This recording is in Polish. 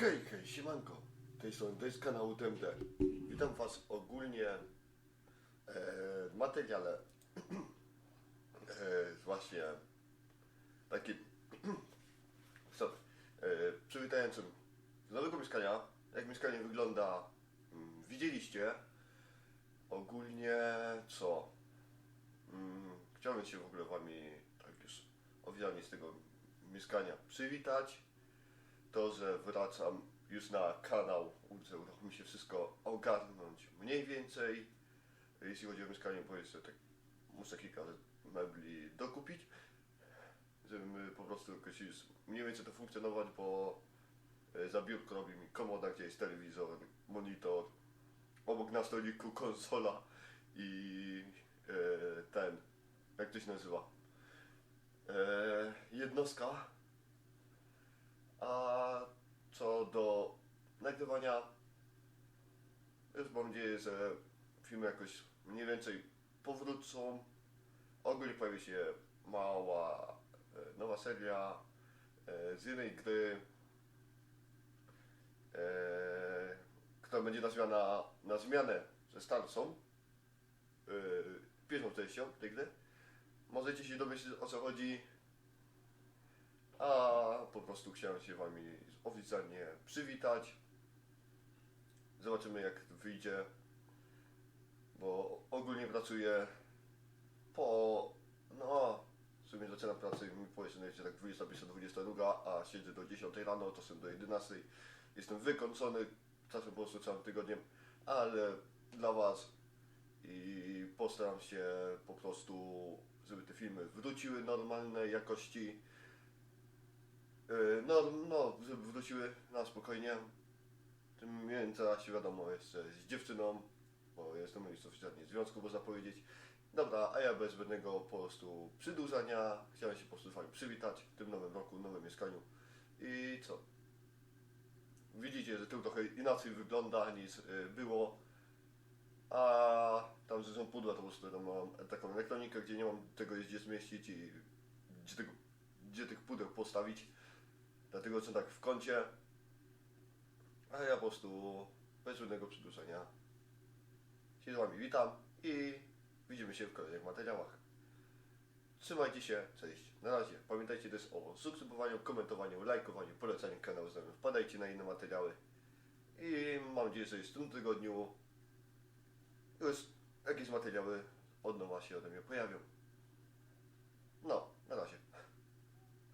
Hej, hej, siemanko. Tej strony, to jest kanał TMD. Witam Was ogólnie e, w materiale e, właśnie takim sorry, e, przywitającym z nowego mieszkania. Jak mieszkanie wygląda, mm, widzieliście. Ogólnie co? Mm, chciałbym się w ogóle Wami tak już oficjalnie z tego mieszkania przywitać to, że wracam już na kanał, udało mi się wszystko ogarnąć mniej więcej. Jeśli chodzi o mieszkanie, bo jeszcze tak muszę kilka mebli dokupić, żeby po prostu jakoś mniej więcej to funkcjonować, bo e, za biurko robi mi komoda, gdzie jest telewizor, monitor, obok na stoliku konsola i e, ten, jak to się nazywa, e, jednostka a co do nagrywania, już mam nadzieję, że filmy jakoś mniej więcej powrócą. Ogólnie pojawi się mała e, nowa seria e, z jednej gry, e, która będzie nazwana na zmianę ze starszą, e, pierwszą częścią tej gry. Możecie się domyślić o co chodzi. A po prostu chciałem się Wami oficjalnie przywitać. Zobaczymy jak wyjdzie. Bo ogólnie pracuję po. No, w sumie zaczynam pracę i mi powiedzmy, że tak 21-22, a siedzę do 10 rano, czasem do 11. Jestem wykończony, czasem po prostu całym tygodniem, ale dla Was i postaram się po prostu, żeby te filmy wróciły normalnej jakości. Yy, No, no, wróciły na spokojnie. Tym międzyczasie wiadomo jeszcze z dziewczyną, bo jestem już oficjalnie w związku, można powiedzieć. Dobra, a ja bez zbędnego po prostu przydłużania chciałem się po prostu przywitać w tym nowym roku, nowym mieszkaniu. I co? Widzicie, że tu trochę inaczej wygląda niż yy, było. A tam, że są pudła, to po prostu tam mam taką elektronikę, gdzie nie mam tego gdzie zmieścić i gdzie, tego, gdzie tych pudeł postawić. Dlatego są tak w kącie. A ja po prostu bez żadnego przedłużenia się z Wami witam i widzimy się w kolejnych materiałach. Trzymajcie się, cześć. Na razie. Pamiętajcie też o subskrybowaniu, komentowaniu, lajkowaniu, polecaniu kanału znajomym. Wpadajcie na inne materiały. I mam nadzieję, że już w tym tygodniu już jakieś materiały od nowa się ode mnie pojawią. No, na razie.